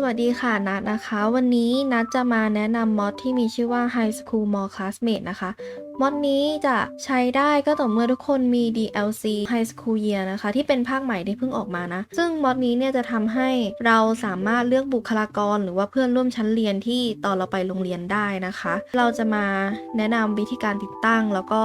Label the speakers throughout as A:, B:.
A: สวัสดีค่ะนัดนะคะ วันนี้นัดจะมาแนะนำมอดที่มีชื่อว่า High School More Classmate นะคะ มอดนี้จะใช้ได้ก็ต่อเมื่อทุกคนมี DLC High School Year นะคะ ที่เป็นภาคใหม่ที่เพิ่งออกมานะ ซึ่งมอดนี้เนี่ยจะทำให้เราสามารถเลือกบุคลากร หรือว่าเพื่อนร่วมชั้นเรียนที่ตอนเราไปโรงเรียนได้นะคะ เราจะมาแนะนำวิธีการติดตั้งแล้วก็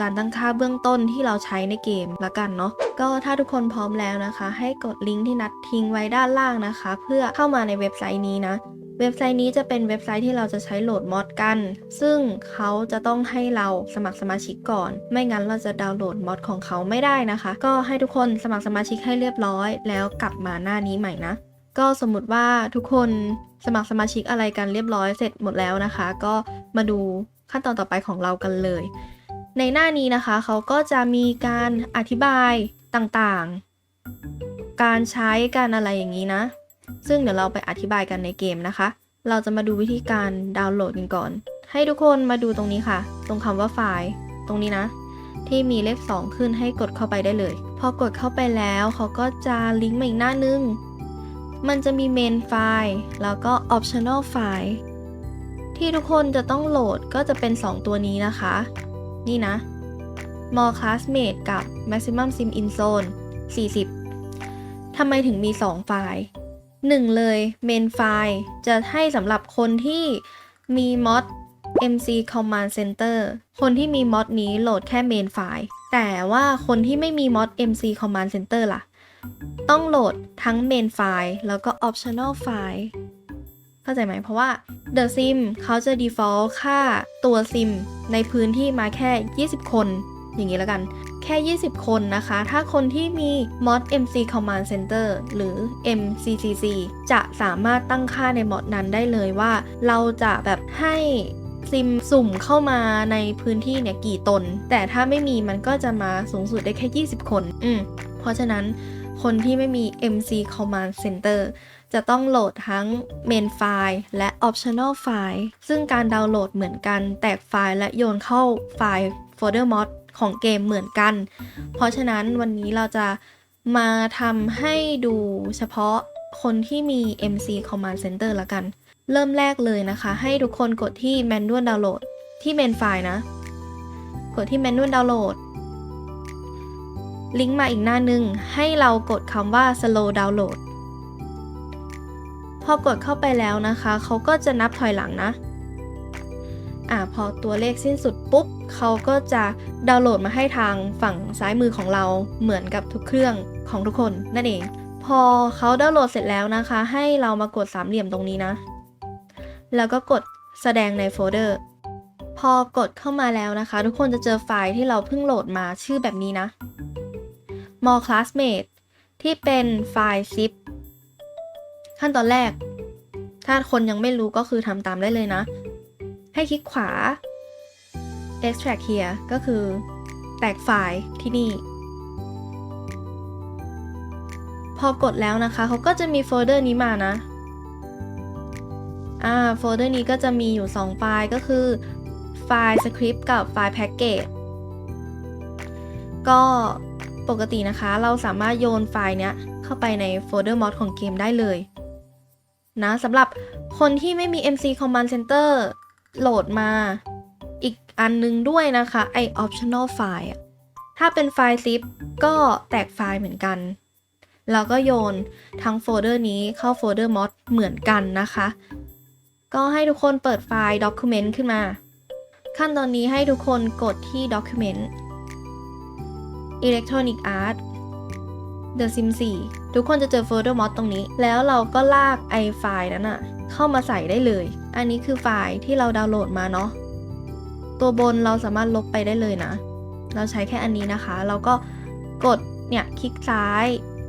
A: การตั้งค่าเบื้องต้นที่เราใช้ในเกมละกันเนาะก็ถ้าทุกคนพร้อมแล้วนะคะ ให้กดลิงก์ที่นัดทิ้งไว้ด้านล่างนะคะ เพื่อเข้ามาในเว็บไซต์นี้นะเว็บไซต์นี้จะเป็นเว็บไซต์ที่เราจะใช้โหลดมอดกัน ซึ่งเขาจะต้องให้เราสมัครสมาชิกก่อน ไม่งั้นเราจะดาวน์โหลดมอดของเขาไม่ได้นะคะ ก็ให้ทุกคนสมัครสมาชิกให้เรียบร้อย แล้วกลับมาหน้านี้ใหม่นะ ก็สมมุติว่าทุกคนสมัครสมาชิกอะไรกันเรียบร้อยเสร็จหมดแล้วนะคะ ก็มาดูขั้นตอนต่อไปของเรากันเลย ในหน้านี้นะคะเขาก็จะมีการอธิบายต่างๆ การใช้การอะไรอย่างนี้นะ ซึ่งเดี๋ยวเราไปอธิบายกันในเกมนะคะ เราจะมาดูวิธีการดาวน์โหลดกันก่อน ให้ทุกคนมาดูตรงนี้ค่ะ ตรงคำว่าไฟล์ ตรงนี้นะ ที่มีเลข 2 ขึ้นให้กดเข้าไปได้เลย พอกดเข้าไปแล้วเขาก็จะลิงก์มาอีกหน้านึง มันจะมีเมนไฟล์แล้วก็ optional ไฟล์ที่ทุกคนจะต้องโหลดก็จะเป็น 2 ตัวนี้นะคะ นี่นะ more classmate กับ maximum sim in zone 40 ทำไมถึงมี 2 ไฟล์ 1 เลย main ไฟล์จะให้สำหรับคนที่มีมอด MC Command Center คนที่มีมอดนี้โหลดแค่ main ไฟล์ แต่ว่าคนที่ไม่มีมอด MC Command Center ล่ะ ต้องโหลดทั้ง main ไฟล์แล้วก็ optional ไฟล์ เข้าใจไหมเพราะว่า The Sim เขาจะ default ค่าตัว Sim ในพื้นที่มาแค่ 20 คน อย่างนี้แล้วกัน แค่ 20 คนนะคะ ถ้าคนที่มี mod MC Command Center หรือ MCCC จะสามารถตั้งค่าใน mod นั้นได้เลยว่า เราจะแบบให้ซิมสุ่มเข้ามาในพื้นที่เนี่ยกี่ตน แต่ถ้าไม่มีมันก็จะมาสูงสุดได้แค่ 20 คน อืมเพราะฉะนั้นคนที่ไม่มี MC Command Center จะต้องโหลดทั้ง main ไฟล์และ optional ไฟล์ซึ่งการดาวน์โหลดเหมือนกัน แตกไฟล์และโยนเข้าไฟล์ folder mod ของเกมเหมือนกัน เพราะฉะนั้นวันนี้เราจะมาทำให้ดูเฉพาะคนที่มี MC Command Center ละกัน เริ่มแรกเลยนะคะ ให้ทุกคนกดที่ manual download ที่ main ไฟล์นะ กดที่ manual download ลิงก์มาอีกหน้านึง ให้เรากดคำว่า slow download พอกดเข้าไปแล้วนะคะ เขาก็จะนับถอยหลังนะ อ่าพอตัวเลขสิ้นสุดปุ๊บ เขาก็จะดาวน์โหลดมาให้ทางฝั่งซ้ายมือของเราเหมือนกับทุกเครื่องของทุกคนนั่นเอง พอเขาดาวน์โหลดเสร็จแล้วนะคะ ให้เรามากดสามเหลี่ยมตรงนี้นะ แล้วก็กดแสดงในโฟลเดอร์พอกดเข้ามาแล้วนะคะ ทุกคนจะเจอไฟล์ที่เราเพิ่งโหลดมาชื่อแบบนี้นะ more classmate ที่เป็นไฟล์ zip ขั้นตอนแรก ถ้าคนยังไม่รู้ก็คือทำตามได้เลยนะ ให้คลิกขวา extract here ก็คือแตกไฟล์ที่นี่ พอกดแล้วนะคะเขาก็จะมีโฟลเดอร์นี้มานะอ่าโฟลเดอร์นี้ก็จะมีอยู่ 2 ไฟล์ก็คือไฟล์สคริปต์กับไฟล์แพ็กเกจก็ปกตินะคะเราสามารถโยนไฟล์เนี้ยเข้าไปในโฟลเดอร์มอดของเกมได้เลย นะสำหรับคนที่ไม่มี MC Command Center โหลดมาอีกอันนึงด้วยนะคะไอ optional file ถ้าเป็นไฟล์ zip ก็แตกไฟล์เหมือนกัน แล้วก็โยนทั้งโฟลเดอร์นี้เข้าโฟลเดอร์ mod เหมือนกันนะคะ ก็ให้ทุกคนเปิดไฟล์ document ขึ้นมา ขั้นตอนนี้ให้ทุกคนกดที่ document electronic art The Sim 4ทุกคนจะเจอโฟลเดอร์ mod ตรงนี้ แล้วเราก็ลากไอไฟล์นั้นอะเข้ามาใส่ได้เลย อันนี้คือไฟล์ที่เราดาวน์โหลดมาเนาะ ตัวบนเราสามารถลบไปได้เลยนะ เราใช้แค่อันนี้นะคะ เราก็กดเนี่ยคลิกซ้าย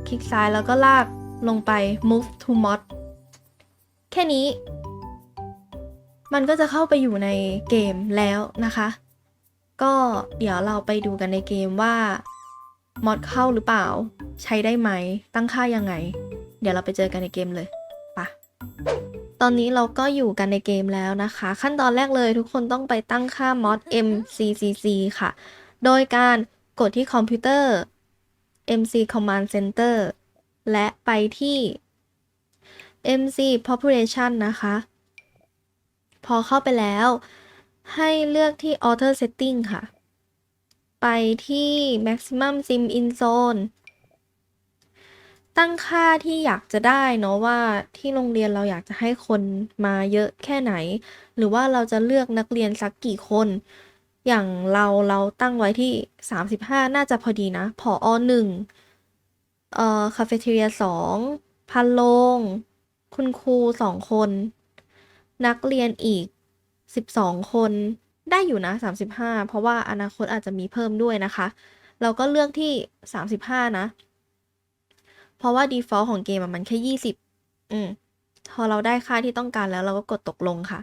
A: คลิกซ้ายแล้วก็ลากลงไป move to mod แค่นี้ มันก็จะเข้าไปอยู่ในเกมแล้วนะคะ ก็เดี๋ยวเราไปดูกันในเกมว่า มอดเข้าหรือเปล่า ใช้ได้ไหม ตั้งค่ายังไง เดี๋ยวเราไปเจอกันในเกมเลยปะตอนนี้เราก็อยู่กันในเกมแล้วนะคะ ขั้นตอนแรกเลยทุกคนต้องไปตั้งค่ามอด MCCC ค่ะ โดยการกดที่คอมพิวเตอร์ MC Command Center และไปที่ MC population นะคะ พอเข้าไปแล้ว ให้เลือกที่ auto setting ค่ะ ไปที่ maximum sim in zone ตั้งค่าที่อยากจะได้เนาะว่าที่โรงเรียนเราอยากจะให้คนมาเยอะแค่ไหน หรือว่าเราจะเลือกนักเรียนสักกี่คน อย่างเราเราตั้งไว้ที่ 35 น่าจะพอดีนะผอหนึ่งเอ่อคาเฟ่เทเรียสองพันโรงคุณครูสองคน นักเรียนอีก 12 คน ได้อยู่นะ 35 เพราะว่าอนาคตอาจจะมีเพิ่มด้วยนะคะ เราก็เลือกที่ 35 นะ เพราะว่า default ของเกมมันแค่ 20 อืมพอเราได้ค่าที่ต้องการแล้วเราก็กดตกลงค่ะ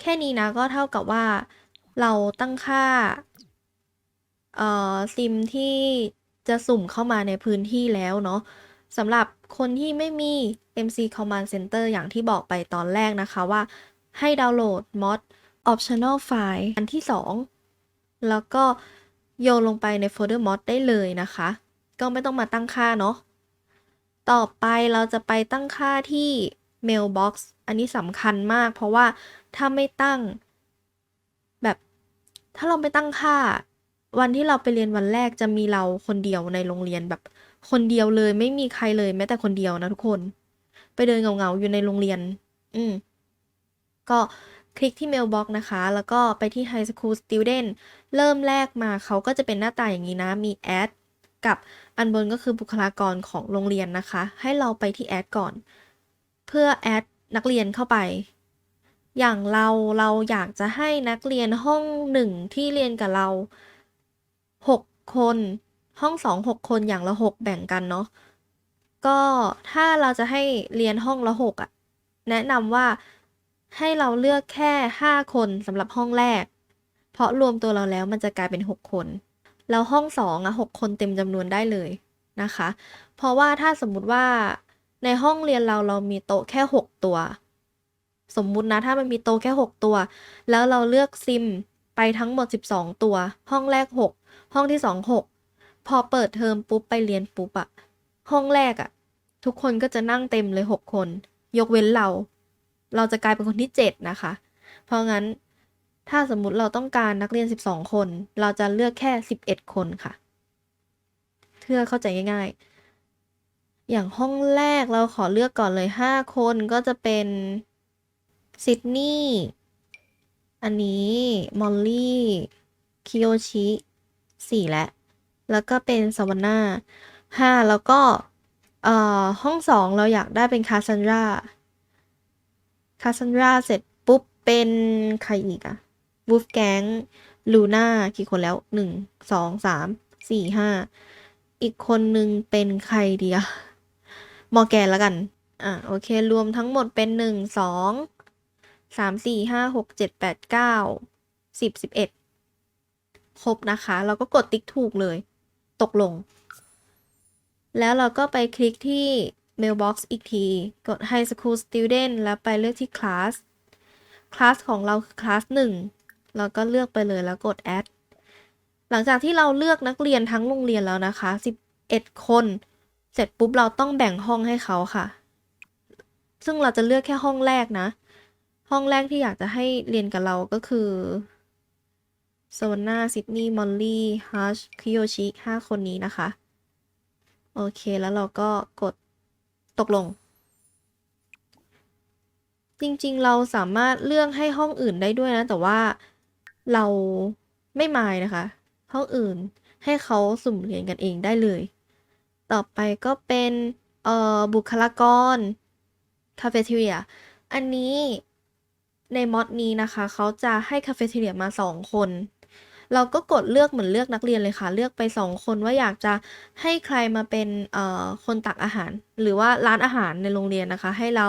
A: แค่นี้นะก็เท่ากับว่าเราตั้งค่า เอ่อซิมที่จะสุ่มเข้ามาในพื้นที่แล้วเนาะสำหรับคนที่ไม่มี MC Command Center อย่างที่บอกไปตอนแรกนะคะว่าให้ดาวน์โหลด mod optional file อันที่ 2 แล้วก็โยนลงไปในโฟลเดอร์ mod ได้เลยนะคะ ก็ไม่ต้องมาตั้งค่าเนาะ ต่อไปเราจะไปตั้งค่าที่ mailbox อันนี้สำคัญมาก เพราะว่าถ้าไม่ตั้ง แบบถ้าเราไม่ตั้งค่า วันที่เราไปเรียนวันแรกจะมีเราคนเดียวในโรงเรียนแบบ คนเดียวเลยไม่มีใครเลยแม้แต่คนเดียวนะทุกคน ไปเดินเงาๆอยู่ในโรงเรียน อืมก็ คลิกที่ mailbox นะคะ แล้วก็ไปที่ high school student เริ่มแรกมาเขาก็จะเป็นหน้าตาอย่างนี้นะ มี add กับอันบนก็คือบุคลากรของโรงเรียนนะคะ ให้เราไปที่ add ก่อน เพื่อ add นักเรียนเข้าไป อย่างเราเราอยากจะให้นักเรียนห้องหนึ่งที่เรียนกับเรา 6 คน ห้องสองหกคนอย่างละ 6 แบ่งกันเนาะก็ถ้าเราจะให้เรียนห้องละ 6อะแนะนำว่า ให้เราเลือกแค่ 5 คนสำหรับห้องแรก เพราะรวมตัวเราแล้วมันจะกลายเป็น 6 คน แล้วห้องสองอะ6คนเต็มจำนวนได้เลยนะคะ เพราะว่าถ้าสมมุติว่าในห้องเรียนเราเรามีโต๊ะแค่ 6 ตัว สมมุตินะถ้ามันมีโต๊ะแค่ 6 ตัว แล้วเราเลือกซิมไปทั้งหมด 12 ตัว ห้องแรก 6 ห้องที่ 2 6 พอเปิดเทอมปุ๊บไปเรียนปุ๊บอะห้องแรกอะทุกคนก็จะนั่งเต็มเลย 6 คน ยกเว้นเรา เราจะกลายเป็นคนที่ 7 นะคะ เพราะงั้นถ้าสมมุติเราต้องการนักเรียน 12 คน เราจะเลือกแค่ 11 คนค่ะเพื่อเข้าใจง่ายๆ อย่างห้องแรกเราขอเลือกก่อนเลย 5 คนก็จะเป็นซิดนีย์อันนี้มอลลี่คิโยชิสี่และ แล้วก็เป็นซาวาน่าห้าแล้วก็ห้องสองเราอยากได้เป็นคาซันรา คาซันดราเสร็จปุ๊บเป็นใครอีกอะวูฟแก๊งลูน่ากี่คนแล้วหนึ่งสองสามสี่ห้าอีกคนนึงเป็นใครเดียมอแกนแล้วกัน อะโอเค รวมทั้งหมดเป็นหนึ่งสองสามสี่ห้าหกเจ็ดแปดเก้าสิบสิบเอ็ดครบนะคะ เราก็กดติ๊กถูกเลย ตกลง แล้วเราก็ไปคลิกที่ mailbox อีกที กด high school student แล้วไปเลือกที่ class คลาสของเราคือคลาสหนึ่งเราก็เลือกไปเลยแล้วกด add หลังจากที่เราเลือกนักเรียนทั้งโรงเรียนแล้วนะคะ 11 คน เสร็จปุ๊บเราต้องแบ่งห้องให้เขาค่ะ ซึ่งเราจะเลือกแค่ห้องแรกนะ ห้องแรกที่อยากจะให้เรียนกับเราก็คือโซนาซิดนีย์มอลลี่ฮัชคิโยชิห้าคนนี้นะคะ โอเค แล้วเราก็กด ตกลง จริงๆ เราสามารถเลือกให้ห้องอื่นได้ด้วยนะ แต่ว่าเราไม่มายนะคะ ห้องอื่นให้เขาสุ่มเรียนกันเองได้เลย ต่อไปก็เป็นเอ่อบุคลากรคาเฟ่เทเรียอันนี้ในมอดนี้นะคะ เขาจะให้คาเฟ่เทเรียมาสองคน เราก็กดเลือกเหมือนเลือกนักเรียนเลยค่ะ เลือกไปสองคนว่าอยากจะให้ใครมาเป็นเอ่อคนตักอาหาร หรือว่าร้านอาหารในโรงเรียนนะคะ ให้เรา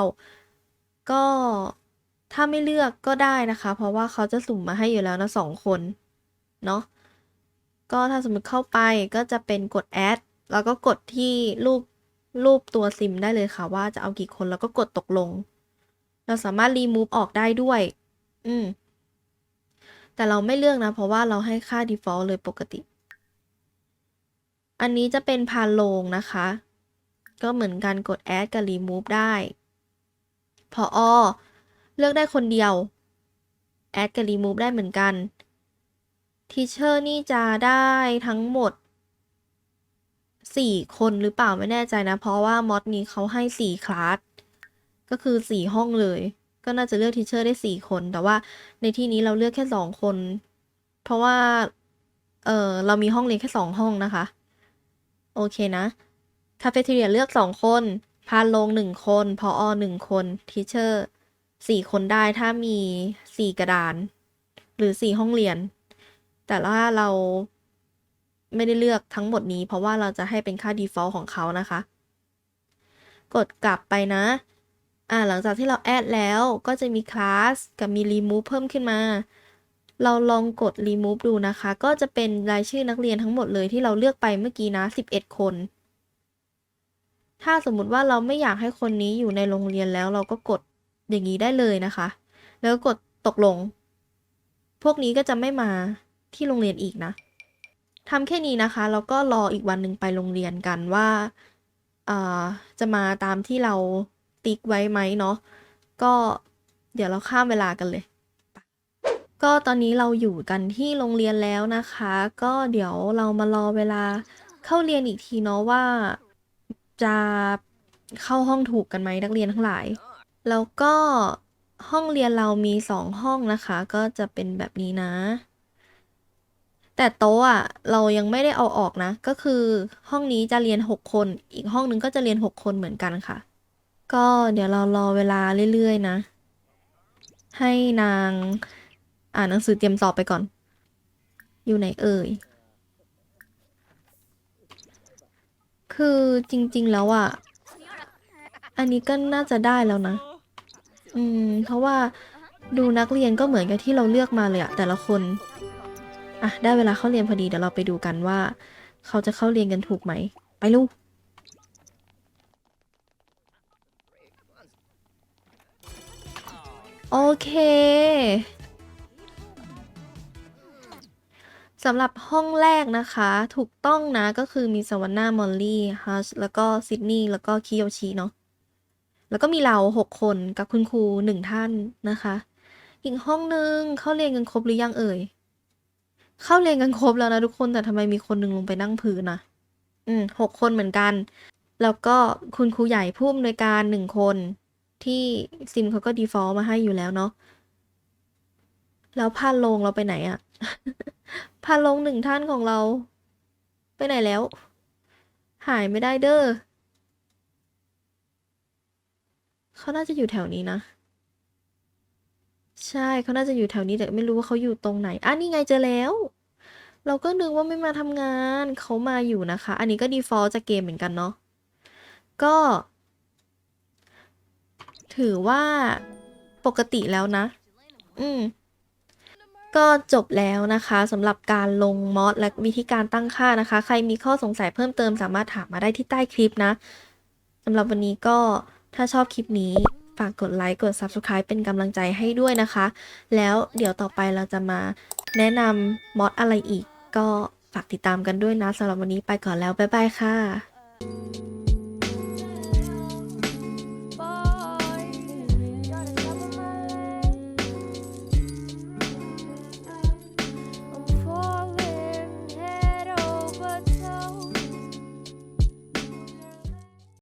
A: ก็ถ้าไม่เลือกก็ได้นะคะ เพราะว่าเขาจะสุ่มมาให้อยู่แล้วนะสองคนเนาะก็ถ้าสมมติเข้าไปก็จะเป็นกด add แล้วก็กดที่รูปรูปตัวซิมได้เลยค่ะ ว่าจะเอากี่คนแล้วก็กดตกลง เราสามารถ remove ออกได้ด้วย อืม แต่เราไม่เลือกนะ เพราะว่าเราให้ค่า default เลยปกติ อันนี้จะเป็นพานโลงนะคะ ก็เหมือนกันกด add กับ remove ได้ พออเลือกได้คนเดียวแอดกับรีมูฟได้เหมือนกันทีเชอร์นี่จะได้ทั้งหมดสี่คนหรือเปล่าไม่แน่ใจนะ เพราะว่ามอดนี้เขาให้สี่คลาส ก็คือสี่ห้องเลย ก็น่าจะเลือกทีเชอร์ได้สี่คน แต่ว่าในที่นี้เราเลือกแค่สองคน เพราะว่า เออเรามีห้องเรียนแค่สองห้องนะคะ โอเคนะ คาเฟ่เทเรียเลือกสองคน พานโรงหนึ่งคน พออหนึ่งคนทีเชอร์สี่คนได้ถ้ามีสี่กระดาน หรือสี่ห้องเรียน แต่ว่าเราไม่ได้เลือกทั้งหมดนี้ เพราะว่าเราจะให้เป็นค่า default ของเขานะคะ กดกลับไปนะ อ่าหลังจากที่เราแอดแล้วก็จะมีคลาสกับมี remove เพิ่มขึ้นมา เราลองกด remove ดูนะคะ ก็จะเป็นรายชื่อนักเรียนทั้งหมดเลยที่เราเลือกไปเมื่อกี้นะ 11 คน ถ้าสมมุติว่าเราไม่อยากให้คนนี้อยู่ในโรงเรียนแล้วเราก็กดอย่างนี้ได้เลยนะคะ แล้วกดตกลง พวกนี้ก็จะไม่มาที่โรงเรียนอีกนะทำแค่นี้นะคะ แล้วก็รออีกวันหนึ่งไปโรงเรียนกันว่าอ่อจะมาตามที่เรา ติ๊กไว้ไหมเนาะก็เดี๋ยวเราข้ามเวลากันเลย ก็ตอนนี้เราอยู่กันที่โรงเรียนแล้วนะคะ ก็เดี๋ยวเรามารอเวลาเข้าเรียนอีกทีเนาะว่าจะเข้าห้องถูกกันไหมนักเรียนทั้งหลาย แล้วก็ห้องเรียนเรามีสองห้องนะคะ ก็จะเป็นแบบนี้นะ แต่โต๊ะอะเรายังไม่ได้เอาออกนะ ก็คือห้องนี้จะเรียนหกคน อีกห้องนึงก็จะเรียนหกคนเหมือนกันค่ะ ก็เดี๋ยวเรารอเวลาเรื่อยๆนะ ให้นางอ่านหนังสือเตรียมสอบไปก่อน อยู่ไหนเอ่ย คือจริงๆแล้วอะ อันนี้ก็น่าจะได้แล้วนะ อืม เพราะว่าดูนักเรียนก็เหมือนกับที่เราเลือกมาเลยอะแต่ละคน อะ ได้เวลาเข้าเรียนพอดีเดี๋ยวเราไปดูกันว่า เขาจะเข้าเรียนกันถูกไหม ไปลูก โอเคสำหรับห้องแรกนะคะ ถูกต้องนะก็คือมีสวรรค์นามอลลี่ฮัชแล้วก็ซิดนีย์แล้วก็คิโยชิเนาะแล้วก็มีเราหกคนกับคุณครูหนึ่งท่านนะคะ อีกห้องนึงเข้าเรียนกันครบหรือยังเอ่ย เข้าเรียนกันครบแล้วนะทุกคนแต่ทำไมมีคนหนึ่งลงไปนั่งพื้นนะอืมหกคนเหมือนกัน แล้วก็คุณครูใหญ่ผู้อำนวยการหนึ่งคน ที่ซิมเขาก็ default มาให้อยู่แล้วเนาะแล้วพาลงเราไปไหนอะพาลงหนึ่งท่านของเรา ไปไหนแล้ว หายไม่ได้เด้อเขาน่าจะอยู่แถวนี้นะ ใช่เขาน่าจะอยู่แถวนี้แต่ไม่รู้ว่าเขาอยู่ตรงไหนอะนี่ไงเจอแล้ว เราก็นึกว่าไม่มาทำงานเขามาอยู่นะคะ อันนี้ก็ default จากเกมเหมือนกันเนาะก็ ถือว่าปกติแล้วนะ อืม ก็จบแล้วนะคะสำหรับการลงมอดและวิธีการตั้งค่านะคะ ใครมีข้อสงสัยเพิ่มเติมสามารถถามมาได้ที่ใต้คลิปนะสำหรับวันนี้ก็ถ้าชอบคลิปนี้ฝากกดไลค์กด Subscribe เป็นกำลังใจให้ด้วยนะคะ แล้วเดี๋ยวต่อไปเราจะมาแนะนำมอดอะไรอีก ก็ฝากติดตามกันด้วยนะสำหรับวันนี้ไปก่อนแล้ว บ๊ายบายค่ะ